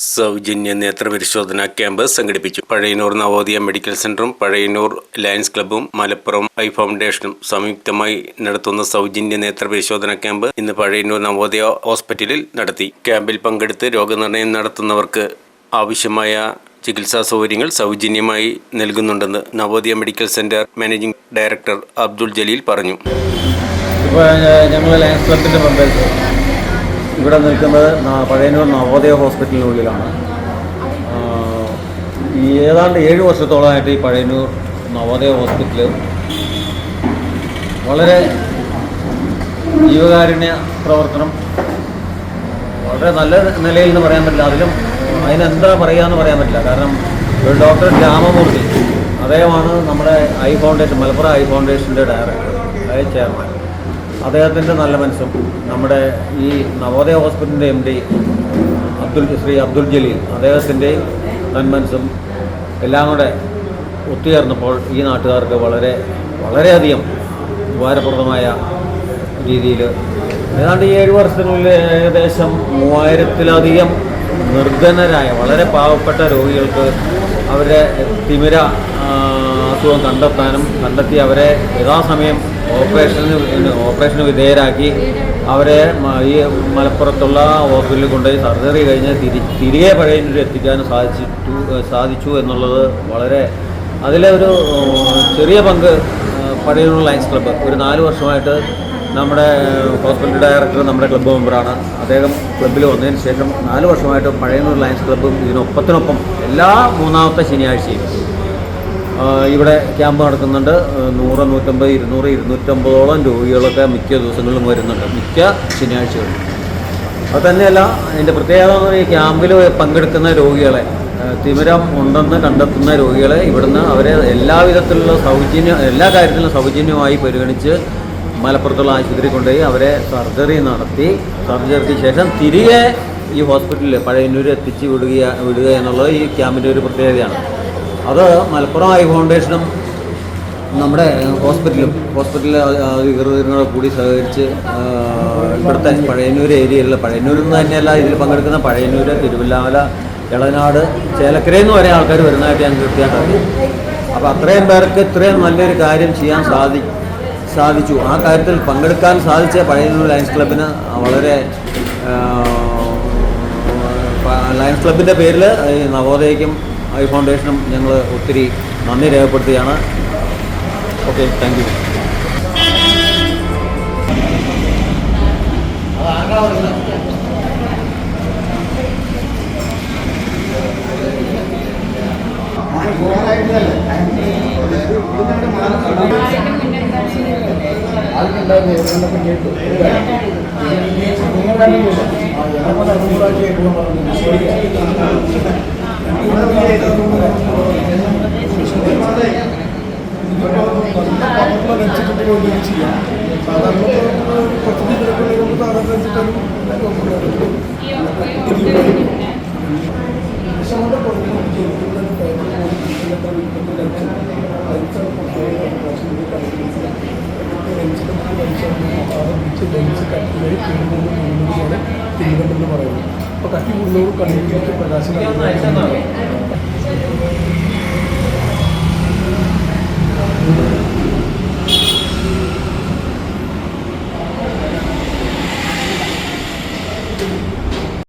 സൗജന്യ നേത്രപരിശോധന ക്യാമ്പ് സംഘടിപ്പിച്ചു. പഴയന്നൂർ നവോദയ മെഡിക്കൽ സെന്ററും പഴയന്നൂർ ലയൻസ് ക്ലബ്ബും മലപ്പുറം ഐ ഫൗണ്ടേഷനും സംയുക്തമായി നടത്തുന്ന സൗജന്യ നേത്രപരിശോധന ക്യാമ്പ് ഇന്ന് പഴയന്നൂർ നവോദയ ഹോസ്പിറ്റലിൽ നടത്തി. ക്യാമ്പിൽ പങ്കെടുത്ത് രോഗനിർണയം നടത്തുന്നവർക്ക് ആവശ്യമായ ചികിത്സാ സൗകര്യങ്ങൾ സൗജന്യമായി നൽകുന്നുണ്ടെന്ന് Navodaya medical centre managing director Abdul Jaleel പറഞ്ഞു. ഇപ്പോൾ ഞങ്ങൾ ലയൻസ് ക്ലബിന്റെ മുമ്പിൽ ഇവിടെ നിൽക്കുന്നത് പഴയനൂർ നവോദയ ഹോസ്പിറ്റലിനുള്ളിലാണ്. ഈ ഏതാണ്ട് ഏഴ് വർഷത്തോളമായിട്ട് ഈ പഴയനൂർ നവോദയ ഹോസ്പിറ്റൽ വളരെ ജീവകാരുണ്യ പ്രവർത്തനം വളരെ നല്ല നിലയിൽ എന്ന് പറയാൻ പറ്റില്ല. അതിലും അതിനെന്താ പറയുകയെന്ന് പറയാൻ പറ്റില്ല. കാരണം ഒരു ഡോക്ടർ രാമമൂർത്തി അദ്ദേഹമാണ് നമ്മുടെ ഐ ഫൗണ്ടേഷൻ മലപ്പുറം ഐ ഫൗണ്ടേഷന്റെ ഡയറക്ടർ അതായത് ചെയർമാൻ. അദ്ദേഹത്തിന്റെ നല്ല മനസ്സും നമ്മുടെ ഈ നവോദയ ഹോസ്പിറ്റലിന്റെ എം ഡി അബ്ദുൽ ശ്രീ അബ്ദുൽ ജലീൽ അദ്ദേഹത്തിന്റെയും നന്മനസ്സും എല്ലാം കൂടെ ഒത്തുചേർന്നപ്പോൾ ഈ നാട്ടുകാർക്ക് വളരെ വളരെയധികം ഉപകാരപ്രദമായ രീതിയിൽ ഏതാണ്ട് ഈ ഏഴ് വർഷത്തിനുള്ളിൽ ഏകദേശം മൂവായിരത്തിലധികം നിർധനരായ വളരെ പാവപ്പെട്ട രോഗികൾക്ക് അവരെ തിമിര അസുഖം കണ്ടെത്താനും കണ്ടെത്തി അവരെ യഥാസമയം ഓപ്പറേഷന് ഓപ്പറേഷന് വിധേയരാക്കി അവരെ ഈ മലപ്പുറത്തുള്ള ഹോസ്പിറ്റലിൽ കൊണ്ടുപോയി സർജറി കഴിഞ്ഞ് തിരി തിരികെ പഴയതിൽ എത്തിക്കാനും സാധിച്ചിട്ടു സാധിച്ചു എന്നുള്ളത് വളരെ അതിലെ ഒരു ചെറിയ പങ്ക് പഴയൊരു ലയൻസ് ക്ലബ്ബ്. ഒരു നാല് വർഷമായിട്ട് നമ്മുടെ ഹോസ്പിറ്റൽ ഡയറക്ടർ നമ്മുടെ ക്ലബ്ബ് മെമ്പറാണ്. അദ്ദേഹം ക്ലബ്ബിൽ വന്നതിന് ശേഷം നാല് വർഷമായിട്ട് പഴയനൂർ ലയൻസ് ക്ലബ്ബും ഇതിനൊപ്പത്തിനൊപ്പം എല്ലാ മൂന്നാമത്തെ ശനിയാഴ്ചയും ഇവിടെ ക്യാമ്പ് നടക്കുന്നുണ്ട്. നൂറ് നൂറ്റമ്പത് ഇരുന്നൂറ് ഇരുന്നൂറ്റമ്പതോളം രോഗികളൊക്കെ മിക്ക ദിവസങ്ങളിലും വരുന്നുണ്ട്. മിക്ക ശനിയാഴ്ചകളിലും. അത് തന്നെയല്ല അതിന്റെ പ്രത്യേകത എന്ന് പറഞ്ഞാൽ ക്യാമ്പിൽ പങ്കെടുക്കുന്ന രോഗികളെ തിമിരം ഉണ്ടെന്ന് കണ്ടെത്തുന്ന രോഗികളെ ഇവിടുന്ന് അവരെ എല്ലാവിധത്തിലുള്ള സൗജന്യ എല്ലാ കാര്യത്തിലും സൗജന്യമായി പരിഗണിച്ച് മലപ്പുറത്തുള്ള ആശുപത്രി കൊണ്ടുപോയി അവരെ സർജറി നടത്തി. സർജറിക്ക് ശേഷം തിരികെ ഈ ഹോസ്പിറ്റലിൽ പഴയന്നൂർ എത്തിച്ച് വിടുക വിടുക എന്നുള്ളത് ഈ ക്യാമ്പിന്റെ ഒരു പ്രത്യേകതയാണ്. അത് മലപ്പുറം ഐ ഫൗണ്ടേഷനും നമ്മുടെ ഹോസ്പിറ്റലും ഹോസ്പിറ്റലിലെ അധികൃതരുടെ കൂടി സഹകരിച്ച് ഇവിടുത്തെ പഴയന്നൂർ ഏരിയയിലുള്ള പഴയന്നൂരിൽ നിന്ന് തന്നെയല്ല ഇതിൽ പങ്കെടുക്കുന്ന പഴയന്നൂർ തിരുവല്ലാമല ഇളനാട് ചേലക്കരയിൽ നിന്ന് വരെ ആൾക്കാർ വരുന്നതായിട്ട് ഞാൻ കൃത്യമായിട്ട് അപ്പോൾ അത്രയും പേർക്ക് ഇത്രയും നല്ലൊരു കാര്യം ചെയ്യാൻ സാധി സാധിച്ചു. ആ കാര്യത്തിൽ പങ്കെടുക്കാൻ സാധിച്ച പഴയന്നൂർ ലയൻസ് ക്ലബിന് വളരെ ലയൻസ് ക്ലബിന്റെ പേരിൽ ഈ നവോദയയ്ക്കും ഐ ഫൗണ്ടേഷനും ഞങ്ങൾ ഒത്തിരി നന്ദി രേഖപ്പെടുത്തുകയാണ്. ഓക്കെ താങ്ക് യു തിരുവനന്തപുരം പറയുന്നത് അപ്പോൾ കട്ടി കൂടുതലും കണ്ണിലേക്ക് പ്രകാശം